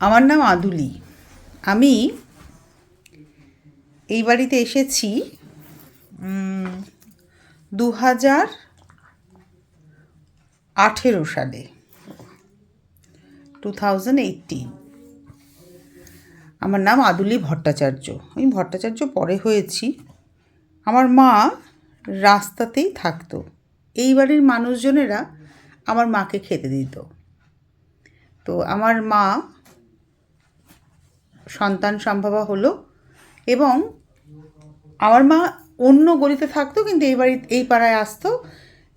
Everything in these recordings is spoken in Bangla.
আমার নাম আদুলি। আমি এই বাড়িতে এসেছি দু হাজার আঠেরো সালে টু থাউজেন্ড এইটিন আমার নাম আদুলি ভট্টাচার্য। আমি ভট্টাচার্য পরে হয়েছি। আমার মা রাস্তাতেই থাকতো। এই বাড়ির মানুষজনেরা আমার মাকে খেতে দিত। তো আমার মা সন্তান সম্ভবা হলো এবং আমার মা অন্য গলিতে থাকতো, কিন্তু এই বাড়ি, এই পাড়ায় আসতো,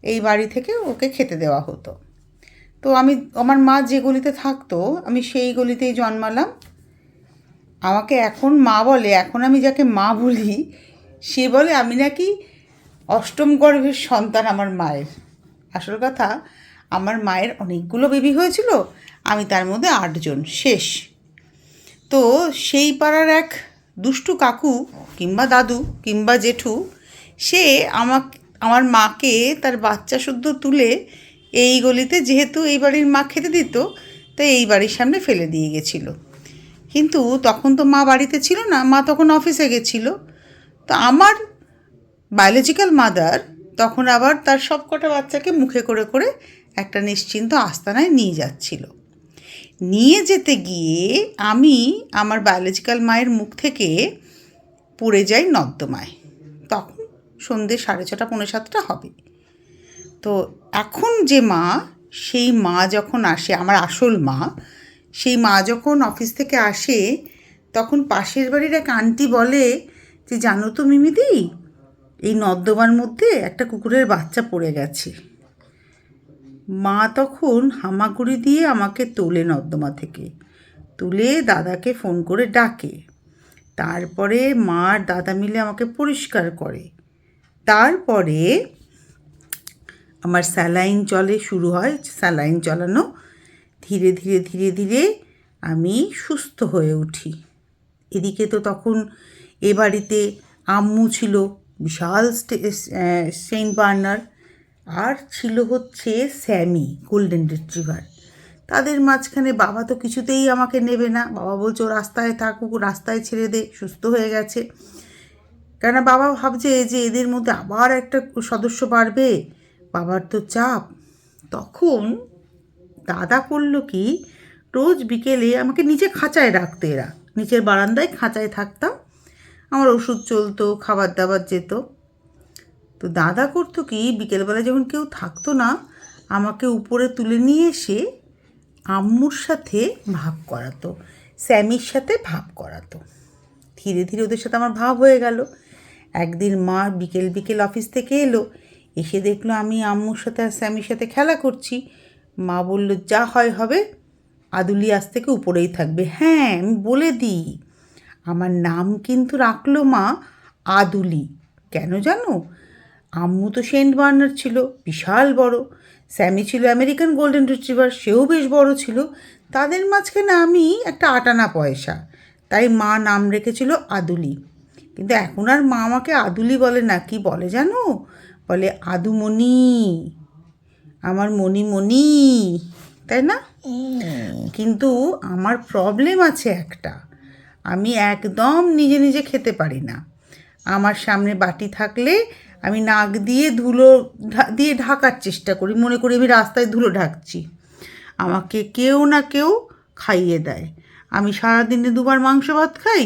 এই বাড়ি থেকে ওকে খেতে দেওয়া হতো। তো আমি, আমার মা যে গলিতে থাকতো, আমি সেই গলিতেই জন্মালাম। আমাকে এখন মা বলে, এখন আমি যাকে মা বলি, সে বলে, আমি নাকি অষ্টম গর্ভের সন্তান আমার মায়ের। আসল কথা, আমার মায়ের অনেকগুলো বেবি হয়েছিল, আমি তার মধ্যে আটজন, শেষ। তো সেই পাড়ার এক দুষ্টু কাকু কিংবা দাদু কিংবা জেঠু, সে আমাক, আমার মাকে তার বাচ্চা শুদ্ধ তুলে এই গলিতে যেহেতু এই বাড়ির মা খেতে দিত, তাই এই বাড়ির সামনে ফেলে দিয়ে গেছিল। কিন্তু তখন তো মা বাড়িতে ছিল না, মা তখন অফিসে গেছিল। তো আমার বায়োলজিক্যাল মাদার তখন আবার তার সব কটা বাচ্চাকে মুখে করে করে একটা নিশ্চিন্ত আস্তানায় নিয়ে যাচ্ছিল। নিয়ে যেতে গিয়ে আমি আমার বায়োলজিক্যাল মায়ের মুখ থেকে পড়ে যাই নর্দমায়। তখন সন্ধে সাড়ে ছটা, পৌনে সাতটা হবে। তো এখন যে মা, সেই মা যখন আসে, আমার আসল মা, সেই মা যখন অফিস থেকে আসে, তখন পাশের বাড়ির এক আন্টি বলে যে, জানো তো মিমিদি, এই নর্দমার মধ্যে একটা কুকুরের বাচ্চা পড়ে গেছে। মা তখন হামাগুড়ি দিয়ে আমাকে তোলে নর্দমা থেকে। তুলে দাদাকে ফোন করে ডাকে। তারপরে মা আর দাদা মিলে আমাকে পরিষ্কার করে। তারপরে আমার স্যালাইন চলে শুরু হয়, স্যালাইন চলানো। ধীরে ধীরে ধীরে ধীরে আমি সুস্থ হয়ে উঠি। এদিকে তো তখন এ বাড়িতে আম্মু ছিল, বিশাল সেন্ট বার্নার আর ছিল হচ্ছে স্যামি গোল্ডেন রিট্রিভার তাদের মাঝখানে বাবা তো কিছুতেই আমাকে নেবে না। বাবা বলছে, ও রাস্তায় থাকুক রাস্তায় ছেড়ে দে, সুস্থ হয়ে গেছে। কেননা বাবা ভাবছে যে এদের মধ্যে আবার একটা সদস্য বাড়বে, বাবার তো চাপ। তখন দাদা করল কি, রোজ বিকেলে আমাকে নিচে খাঁচায় রাখতো এরা। নিচের বারান্দায় খাঁচায় থাকতাম। আমার ওষুধ চলতো, খাবার দাবার যেত। তো দাদা করতো কি, বিকেলবেলা যখন কেউ থাকতো না, আমাকে উপরে তুলে নিয়ে এসে আম্মুর সাথে ভাব করাতো, স্যামির সাথে ভাব করাতো। ধীরে ধীরে ওদের সাথে আমার ভাব হয়ে গেল। একদিন মা বিকেল বিকেল অফিস থেকে এলো, এসে দেখল আমি আম্মুর সাথে আর স্যামির সাথে খেলা করছি। মা বলল, যা হয় হবে, আদুলি আজ থেকে উপরেই থাকবে। হ্যাঁ আমি বলে দিই, আমার নাম কিন্তু রাখল মা আদুলি। কেন জানো? আম্মু তো সেন্ট বার্নার ছিল বিশাল বড়। স্যামি ছিল আমেরিকান গোল্ডেন রিট্রিভার সেও বেশ বড় ছিল। তাদের মাঝখানে আমি একটা আটানা পয়সা তাই মা নাম রেখেছিল আদুলি। কিন্তু এখন আর মা আমাকে আদুলি বলে না কি বলে জানো? বলে আদুমণি আমার মণিমণি তাই না? কিন্তু আমার প্রবলেম আছে একটা আমি একদম নিজে নিজে খেতে পারি না। আমার সামনে বাটি থাকলে আমি নাক দিয়ে ধুলো দিয়ে ঢাকার চেষ্টা করি। মনে করি আমি রাস্তায় ধুলো ঢাকছি। আমাকে কেউ না কেউ খাইয়ে দেয়। আমি সারাদিনে দুবার মাংস ভাত খাই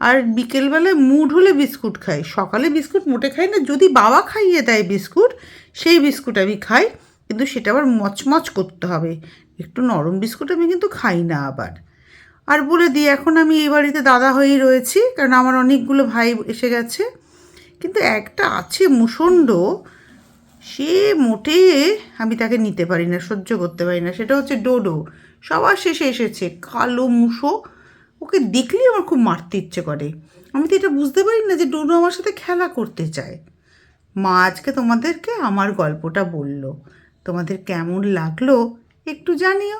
আর বিকেলবেলায় মুড হলে বিস্কুট খাই। সকালে বিস্কুট মোটে খাই না, যদি বাবা খাইয়ে দেয় বিস্কুট, সেই বিস্কুট আমি খাই। কিন্তু সেটা আবার মচমচ করতে হবে। একটু নরম বিস্কুট আমি কিন্তু খাই না আবার। আর বলে দিই, এখন আমি এই বাড়িতে দাদা হয়েই রয়েছি, কারণ আমার অনেকগুলো ভাই এসে গেছে। কিন্তু একটা আছে মুসন্ড, সে মোটে আমি তাকে নিতে পারি না, সহ্য করতে পারি না। সেটা হচ্ছে ডোডো। সবার শেষে এসেছে কালো মুসো। ওকে দেখলেই আমার খুব মারতে ইচ্ছে করে। আমি তো এটা বুঝতে পারি না যে ডোডো আমার সাথে খেলা করতে চায়। মা আজকে তোমাদেরকে আমার গল্পটা বলল। তোমাদের কেমন লাগল একটু জানিও।